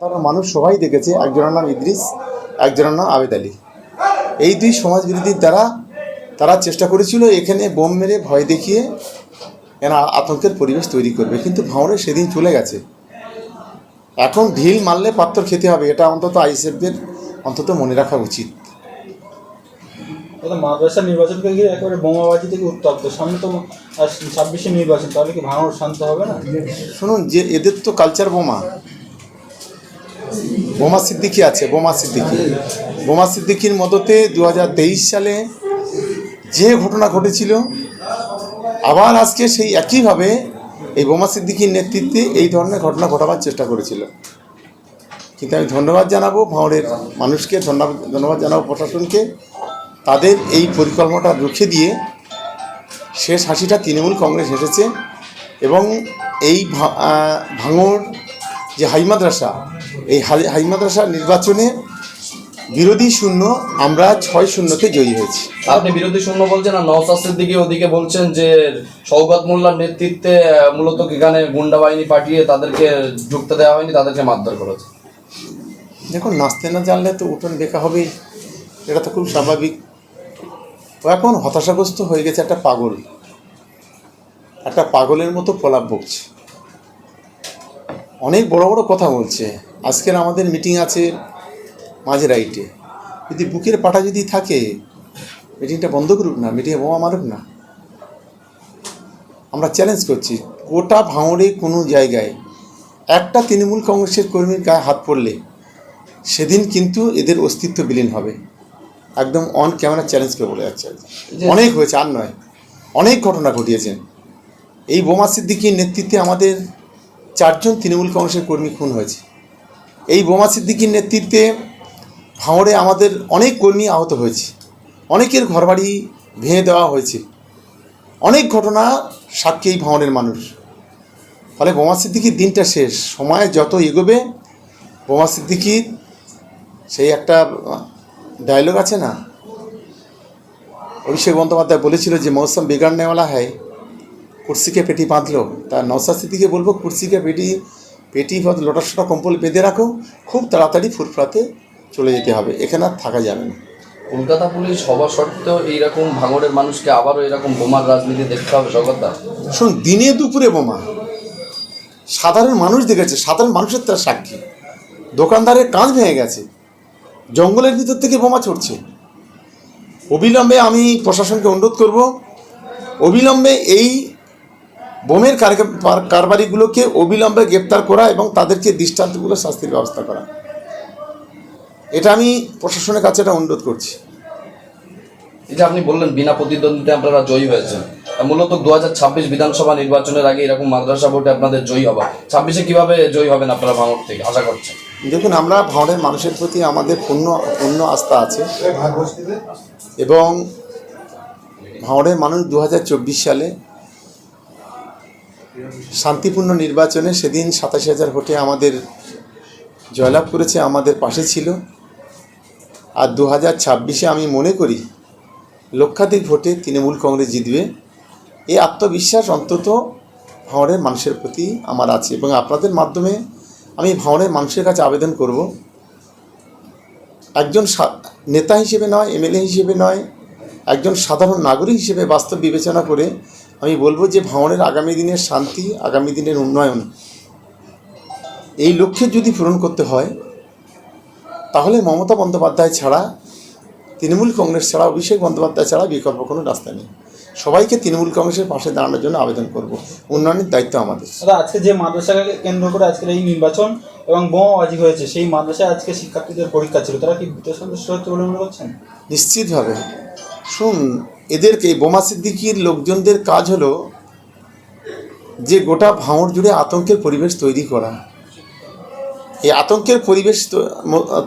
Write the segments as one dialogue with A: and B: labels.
A: তারা মানুষ সবাই দেখেছে একজনের নাম ইদ্রিস একজনের নাম আবেদ আলী। এই দুই সমাজ বিরোধীর দ্বারা তারা চেষ্টা করেছিল এখানে বোম মেরে ভয় দেখিয়ে এরা আতঙ্কের পরিবেশ তৈরি করবে কিন্তু ভাঁড়ে সেদিন চলে গেছে। এখন ঢিল মারলে পাত্র খেতে হবে এটা অন্তত আইসএফদের অন্তত মনে রাখা উচিত।
B: মাদ্রাসা নির্বাচনকে ঘিরে একেবারে বোমাবাজি থেকে উত্তপ্ত। সামনে তো ছাব্বিশে নির্বাচন তাহলে কি ভাঙড় শান্ত হবে না?
A: শুনুন যে এদের তো কালচার বোমা বোমা সিদ্দিকি আছে, বোমা সিদ্দিকি। বোমা সিদ্দিকির মদতে দু হাজার তেইশ সালে যে ঘটনা ঘটেছিল, আবার আজকে সেই একইভাবে এই বোমা সিদ্দিকির নেতৃত্বে এই ধরনের ঘটনা ঘটাবার চেষ্টা করেছিল। কিন্তু আমি ধন্যবাদ জানাব ভাঁড়ের মানুষকে, ধন্যবাদ ধন্যবাদ জানাব প্রশাসনকে। তাদের এই পরিকল্পনাটা রুখে দিয়ে শেষ হাসিটা তৃণমূল কংগ্রেস হেসেছে এবং এই ভাঙড় যে হাই মাদ্রাসা এই হাই- হাই মাদ্রাসা নির্বাচনে বিরোধী শূন্য আমরা ছয় শূন্যতে জয়ী হয়েছি।
C: আপনি বিরোধী শূন্য বলছেন আর নওসাদ দিকে ওদিকে বলছেন যে সৌগত মোল্লার নেতৃত্বে মূলত এখানে গুন্ডা বাহিনী পাঠিয়ে তাদেরকে ঢুকতে দেওয়া হয়নি তাদেরকে মারধর করেছে।
A: দেখুন নাচতে না জানলে তো উঠোন বেকা হবেই। এটা তো খুব স্বাভাবিক। ও এখন হতাশাগ্রস্ত হয়ে গেছে একটা পাগল। একটা পাগলের মতো প্রলাপ বকছে। অনেক বড় বড় কথা বলছে। আজকের আমাদের মিটিং আছে মাঝে রাইটে যদি বুকের পাটা যদি থাকে মিটিংটা বন্ধ করুক না মিটিংয়ে বোমা মারুক না। আমরা চ্যালেঞ্জ করছি গোটা ভাঙড়ে কোনো জায়গায় একটা তৃণমূল কংগ্রেসের কর্মীর গায়ে হাত পড়লে সেদিন কিন্তু এদের অস্তিত্ব বিলীন হবে। একদম অন ক্যামেরা চ্যালেঞ্জ করে বলে যাচ্ছে। অনেক হয়েছে আর নয় অনেক ঘটনা ঘটিয়েছেন এই বোমা সিদ্দিকির নেতৃত্বে আমাদের চারজন তৃণমূল কংগ্রেসের কর্মী খুন হয়েছে। এই বোমা সিদ্দিকির নেতৃত্বে ভাঁড়ে আমাদের অনেক কর্মী আহত হয়েছে। অনেকের ঘরবাড়ি ভেঙে দেওয়া হয়েছে। অনেক ঘটনা সাক্ষী এই ভাঁড়ের মানুষ। ফলে বোমা সিদ্দিকির দিনটা শেষ। সময় যত এগোবে, বোমা সিদ্দিকির সেই একটা ডায়লগ আছে না? অভিষেক বন্দ্যোপাধ্যায় বলেছিল যে, মৌসুম বিগাড়নেওয়ালা হয় কুর্সিকে পেটি বাঁধলো। তা নওসাদ সিদ্দিকে বলব কুর্সিকে পেটি পেটি বা লোটাসোটা কম্বল বেঁধে রাখো খুব তাড়াতাড়ি ফুরফুরাতে চলে যেতে হবে এখানে আর থাকা যাবে না।
C: কলকাতা পুলিশ হওয়া সত্ত্বেও এইরকম ভাঙড়ের মানুষকে আবারও এরকম বোমার রাজনীতি দেখতে হবে সগতদা
A: শুন দিনে দুপুরে বোমা। সাধারণ মানুষ দেখেছে সাধারণ মানুষের তার সাক্ষী। দোকানদারের কাঁচ ভেঙে গেছে। জঙ্গলের ভিতর থেকে বোমা ছড়ছে অবিলম্বে আমি প্রশাসনকে অনুরোধ করব অবিলম্বে এই বোমের কার- কার- কারবারিগুলোকে অবিলম্বে গ্রেপ্তার করা এবং তাদেরকে দৃষ্টান্তগুলো শাস্তির ব্যবস্থা করা। এটা আমি প্রশাসনের কাছে এটা অনুরোধ করছি।
C: এটা আপনি বললেন বিনা প্রতিদ্বন্দ্বিতে আপনারা জয়ী হয়েছেন। মূলত দু হাজার ছাব্বিশ বিধানসভা নির্বাচনের আগে এরকম মাদ্রাসা ভোটে আপনাদের জয়ী হবা ছাব্বিশে কীভাবে জয়ী হবেন আপনারা ভাঙড় থেকে আশা করছেন?
A: দেখুন আমরা ভাঁড়ের মানুষের প্রতি আমাদের পূর্ণ পূর্ণ আস্থা আছে। এবং ভাঁড়ের মানুষ দু হাজার চব্বিশ সালে শান্তিপূর্ণ নির্বাচনে সেদিন সাতাশি হাজার ভোটে আমাদের জয়লাভ করেছে, আমাদের পাশে ছিল। আর দু হাজার ছাব্বিশে আমি মনে করি লক্ষাধিক ভোটে তৃণমূল কংগ্রেস জিতবে। এই আত্মবিশ্বাস অন্তত ভাঁড়ের মানুষের প্রতি আমার আছে এবং আপনাদের মাধ্যমে আমি ভাঁড়ের মানুষের কাছে আবেদন করব। একজন নেতা হিসেবে নয়, এমএলএ হিসেবে নয়, একজন সাধারণ নাগরিক হিসেবে বাস্তব বিবেচনা করে আমি বলব যে ভাঁড়ের আগামী দিনের শান্তি আগামী দিনের উন্নয়ন এই লক্ষ্যে যদি পূরণ করতে হয় তাহলে মমতা বন্দ্যোপাধ্যায় ছাড়া তৃণমূল কংগ্রেস ছাড়া অভিষেক বন্দ্যোপাধ্যায় ছাড়া বিকল্প কোনো রাস্তা নেই। সবাইকে তৃণমূল কংগ্রেসের পাশে দাঁড়ানোর জন্য আবেদন করব। উন্নয়নের দায়িত্ব আমাদের।
B: আজকে যে মাদ্রাসাকে কেন্দ্র করে আজকের এই নির্বাচন এবং বোমাবাজি হয়েছে সেই মাদ্রাসায় আজকে শিক্ষার্থীদের পরীক্ষা ছিল। তারা কি ভীত সন্তুষ্ট হচ্ছে বলে মনে করছেন?
A: নিশ্চিতভাবে। শুন, এদেরকে বোমা সিদ্দিকির লোকজনদের কাজ হলো যে গোটা ভাঁড় জুড়ে আতঙ্কের পরিবেশ তৈরি করা। এই আতঙ্কের পরিবেশ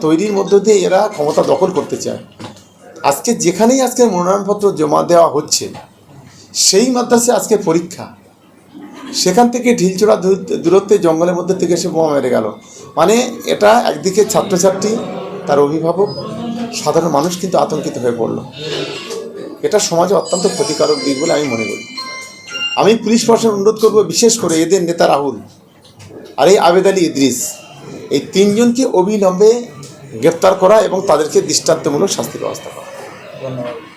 A: তৈরির মধ্য দিয়ে এরা ক্ষমতা দখল করতে চায়। আজকে যেখানেই আজকে মনোনয়নপত্র জমা দেওয়া হচ্ছে, সেই মাদ্রাসে আজকে পরীক্ষা। সেখান থেকে ঢিলচোড়া দূরত্বে জঙ্গলের মধ্যে থেকে সে বোমা মেরে গেল। মানে এটা একদিকে ছাত্রছাত্রী, তার অভিভাবক সাধারণ মানুষ কিন্তু আতঙ্কিত হয়ে পড়ল। এটা সমাজে অত্যন্ত ক্ষতিকারক দিক বলে আমি মনে করি। আমি পুলিশ প্রশাসন অনুরোধ করব বিশেষ করে এদের নেতা রাহুল আর এই আবেদ আলী ইদ্রিস, এই তিনজনকে অবিলম্বে গ্রেপ্তার করা এবং তাদেরকে দৃষ্টান্তমূলক শাস্তির ব্যবস্থা করা।
B: ধন্যবাদ।